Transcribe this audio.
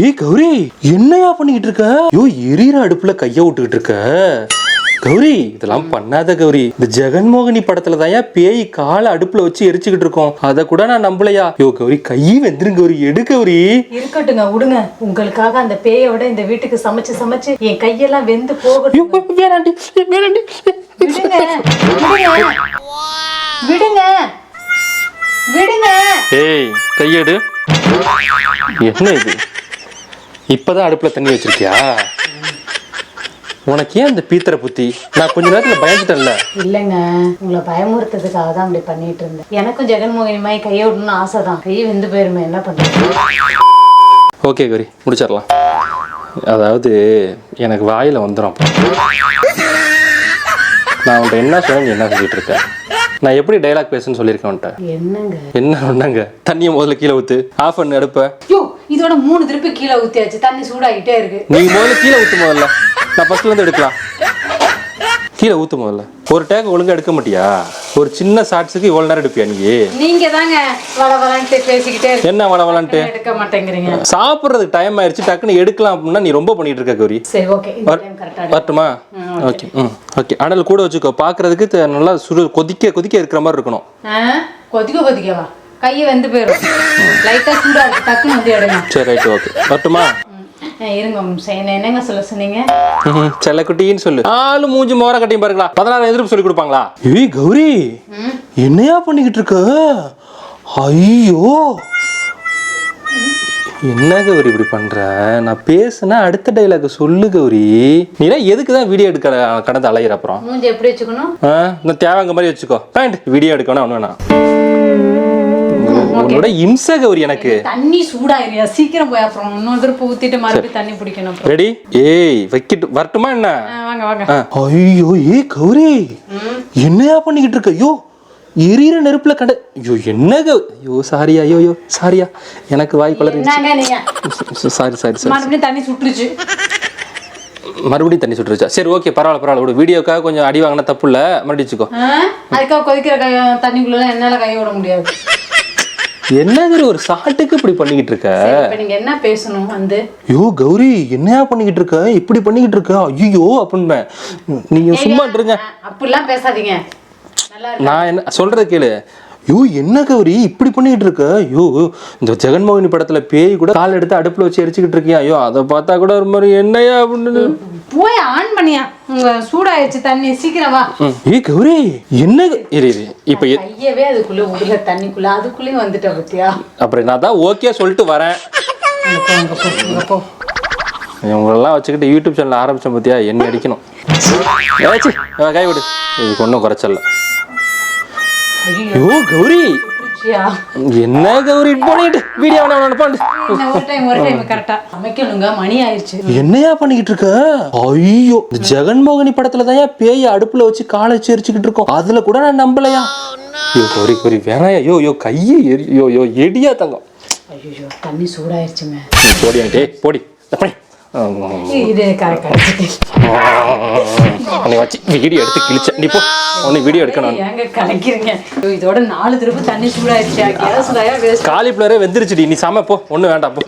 ஏய் கௌரி என்னையா பண்ணிக்கிட்டு இருக்க? ஐயோ எரியற அடுப்புல கைய விட்டுக்கிட்டு இருக்க. கௌரி இதெல்லாம் பண்ணாத கௌரி. இந்த ஜெகன்மோகினி படத்துல தான் பேய் காலை அடுப்புல வச்சு எரிச்சுக்கிட்டு இருக்கோம்? அதை கூட நான் நம்பலையா? ஐயோ கௌரி கை வெந்துரும் கௌரி. எடு கௌரி. இருக்கட்டுங்க விடுங்க உங்களுக்காக அந்த பேயோட இந்த வீட்டுக்கு சமைச்சு சமைச்சு என் கையெல்லாம் வெந்து போகட்டும். வேணாண்டி வேணாண்டி. விடுங்க விடுங்க. விடுங்க. விடுங்க. ஏய் கையெடு. என்ன இது? இப்பதான் அடுப்புல தண்ணி வச்சிருக்கியா? உனக்கு ஏன் இந்த பீத்தரை புத்தி? நான் கொஞ்ச நேரத்துல பயந்துட்டேன்ல. இல்லைங்க உங்களை பயமுறுத்ததுக்காக தான் அப்படி பண்ணிட்டு இருந்தேன். எனக்கும் ஜெகன்மோகினி மாதிரி கையை விடணும்னு ஆசை தான் கை வெந்து போயிருமே என்ன பண்றது? ஓகே கௌரி முடிச்சிடலாம். அதாவது எனக்கு வாயில வந்துடும் நான் உன்ட்ட என்ன சொல்ல நீ என்ன சொல்லிட்டு இருக்க? நான் எப்படி டைலாக் பேசுன்னு சொல்லியிருக்கேன் என்னங்க? என்ன சொன்னாங்க தண்ணியை முதல்ல கீழே ஊத்து ஆஃப் பண்ணு அடுப்ப இதோட மூணு திருப்பி கீழே ஊத்தியாச்சு. தண்ணி சூடாகிட்டே இருக்கு. நீ முதல்ல கீழே ஊத்து முதல்ல. நான் ஃபர்ஸ்ட்ல இருந்து எடுக்கலாம். கீழே ஊத்து முதல்ல. ஒரு டேக் ஒழுங்கா எடுக்க மாட்டியா? ஒரு சின்ன ஷார்ட்ஸுக்கு இவ்வளவு நேரம் எடுப்பியா நீ? நீங்க தாங்க வள வளன்ட்டு பேசிக்கிட்டே என்ன வள வளன்ட்டு எடுக்க மாட்டேங்கிறீங்க. சாப்பிட்றதுக்கு டைம் ஆயிடுச்சு டக்குன்னு எடுக்கலாம் அப்படின்னா நீ ரொம்ப பண்ணிட்டு இருக்க கௌரி. சரி ஓகே வரட்டுமா? ஓகே ம் ஓகே. அனல் கூட வச்சுக்கோ. பார்க்கறதுக்கு தெ- நல்லா சுடு கொதிக்க கொதிக்க இருக்கிற மாதிரி இருக்கணும். கொதிக்க கொதிக்கவா? கையை வெந்து போயிடும் லைட்டா சூடா டக்குன்னு வந்து எடுங்க. சரி ரைட் ஓகே வரட்டுமா? இருங்க என்னங்க சொல்ல சொன்னீங்க. செல்லக்குட்டின்னு சொல்லு. ஆளு மூஞ்சி மோர கட்டியும் பாருங்களா. பதினாறு எதிர்ப்பு சொல்லி கொடுப்பாங்களா? ஏய் கௌரி என்னையா பண்ணிக்கிட்டு இருக்க? ஐயோ. என்ன கௌரி இப்படி பண்ற? நான் பேசுனா அடுத்த டைலாக் சொல்லு கௌரி. நீலாம் எதுக்கு தான் வீடியோ எடுக்க கடந்து அலையிற அப்புறம்? மூஞ்சி எப்படி வச்சுக்கணும்? இந்த தேவைங்க மாதிரி வச்சுக்கோ. பேண்ட் வீடியோ எடுக்கணும் ஒன்று வேணாம். உன்னோட இம்சை கௌரி எனக்கு. தண்ணி சூடாயிருயா? சீக்கிரம் போய் அப்புறம் இன்னொரு ஊத்திட்டு மறுபடியும் தண்ணி பிடிக்கணும். ரெடி ஏய் வைக்கிட்டு. வரட்டுமா என்ன? வாங்க வாங்க. ஐயோ ஏ கௌரி. என்னையா பண்ணிக்கிட்டு இருக்க? ஐயோ எரியிற நெருப்புல கட ஐயோ என்ன கௌ- ஐயோ சாரியா ஐயோ ஐயோ சாரியா. எனக்கு வாய் கலர் என்னங்க சாரி சாரி சாரி மறுபடியும் தண்ணி சுட்டுருச்சு. மறுபடியும் தண்ணி சுட்டுருச்சா? சரி ஓகே பரவாயில்ல பரவாயில்ல. விடு வீடியோக்காக கொஞ்சம் அடி வாங்கினா தப்பு இல்லை. மறுபடியும் வச்சுக்கோ? அதுக்காக கொதிக்கிற தண்ணிக்குள்ள என்னால கை விட முடியாது. என்னங்கிற ஒரு சாட்டுக்கு இப்படி பண்ணிக்கிட்டு இருக்க? நீங்க என்ன பேசணும் வந்து? ஐயோ கௌரி என்னையா பண்ணிக்கிட்டு இருக்க? இப்படி பண்ணிக்கிட்டு இருக்க? ஐயோ அப்படின்பேன் நீங்க சும்மா இருங்க அப்படிலாம் பேசாதீங்க. நான் என்ன சொல்றது கேளு. ஐயோ என்ன கௌரி இப்படி பண்ணிக்கிட்டு இருக்க? ஐயோ இந்த ஜெகன்மோகினி படத்துல பேய் கூட கால் எடுத்து அடுப்புல வச்சு எரிச்சுக்கிட்டு இருக்கியா? ஐயோ அதை பார்த்தா கூட ஒரு மாதிரி என்னையா அப்படின்னு. போய் ஆன் பண்ணியா? சூடாயிடுச்சு தண்ணி சீக்கிரம் வா. கௌரி என்ன க- இரு இரு இப்போ கையவே அதுக்குள்ள உடுல தண்ணிக்குள்ள அதுக்குள்ளேயும் வந்துட்ட பத்தியா? அப்புறம் நான் தான் ஓகே சொல்லிட்டு வரேன். இவங்களெல்லாம் வச்சுக்கிட்டு யூடியூப் சேனல் ஆரம்பிச்சேன் பார்த்தியா என்ன அடிக்கணும்? ஏச்சி கை விடு. இதுக்கு ஒன்றும் குறைச்சல ஐயோ. கௌரி என்ன கௌரி பண்ணிட்டு வீடியோ நினைப்பாண்டு இன்னும் ஒரு டைம் ஒரு டைம் கரெக்டா சமைக்கணுங்க மணி ஆயிடுச்சு என்னையா பண்ணிக்கிட்டு இருக்க? ஐயோ இந்த ஜெகன்மோகினி படத்துல தான் பேய் அடுப்புல வச்சு காலை வச்சு எரிச்சுக்கிட்டு இருக்கோம். அதுல கூட நான் நம்பலையா? ஐயோ கௌரி கௌரி வேணாயா? யோ யோ கையை யோ யோ எடியா தங்கம். ஐயோ தண்ணி சூடாயிருச்சுங்க. போடி டே போடி. இது கரெக்ட் உன்னை வச்சு வீடியோ எடுத்து கிழிச்ச. நீ போ. உன்னை வீடியோ எடுக்கணும். ஏங்க கலக்கிறீங்க. ஐயோ, இதோட நாலு திருப்பு தண்ணி சூடாயிருச்சு காலிஃப்ளவரே வெந்துருச்சுடி. நீ சம போ. ஒன்றும் வேண்டாம் போ.